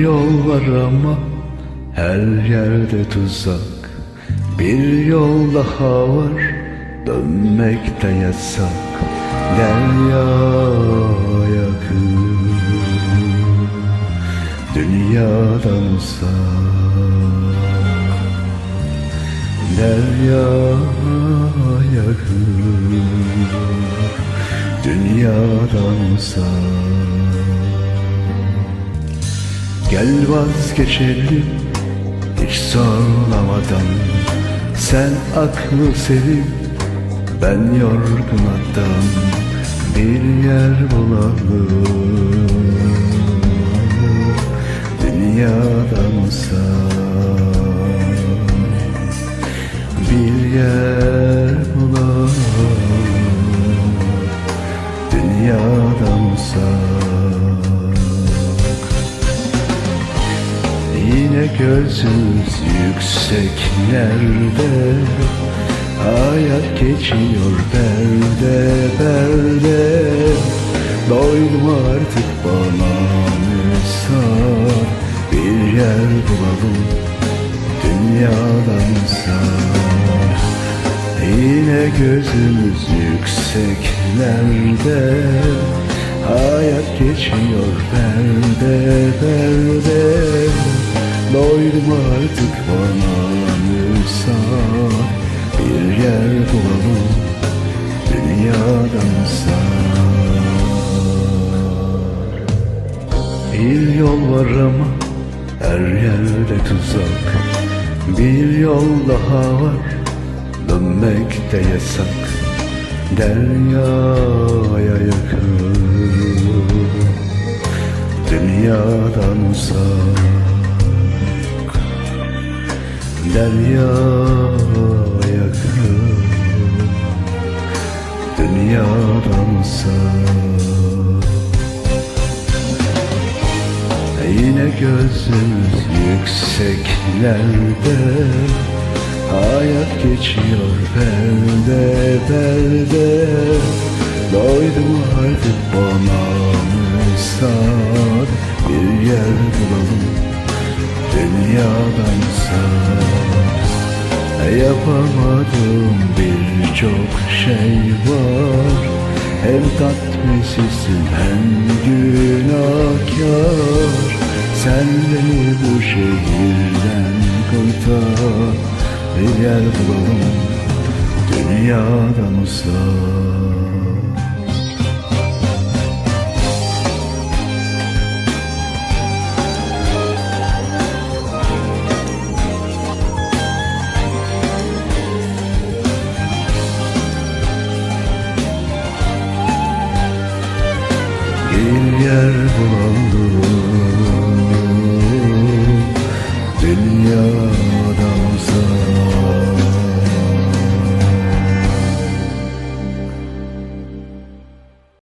yol var ama her yerde tuzak. Bir yol daha var dönmek de yasak. Derya yakın Dünyadan uzak. Derya yakın Dünyadan uzak Gel vazgeçelim hiç zorlamadan. Sen aklı sevip ben yorgun adam. Bir yer bulalım Dünyadan uzak Bir yer gözümüz yükseklerde Hayat geçiyor belde belde Doydum artık bana müsaade Bir yer bulalım dünyadan sağ Yine gözümüz yükseklerde Hayat geçiyor belde belde Doydum artık bana müsaade Bir yer bulalım dünyadan sağ Bir yol var ama her yerde tuzak. Bir yol daha var dönmek de yasak. Deryaya yakın Dünyadan uzak Derya yakın Dünyadan uzak Yine gözümüz yükseklerde Hayat geçiyor belde belde. Doydum artık bana müsaade Bir yer bulalım dünyadan sağ Yapamadığım birçok şey var. Hem tatmisizsin hem günahkar. Sen beni bu şehirden kurtar. Bir yer bulalım dünyadan uzak yer bulalım.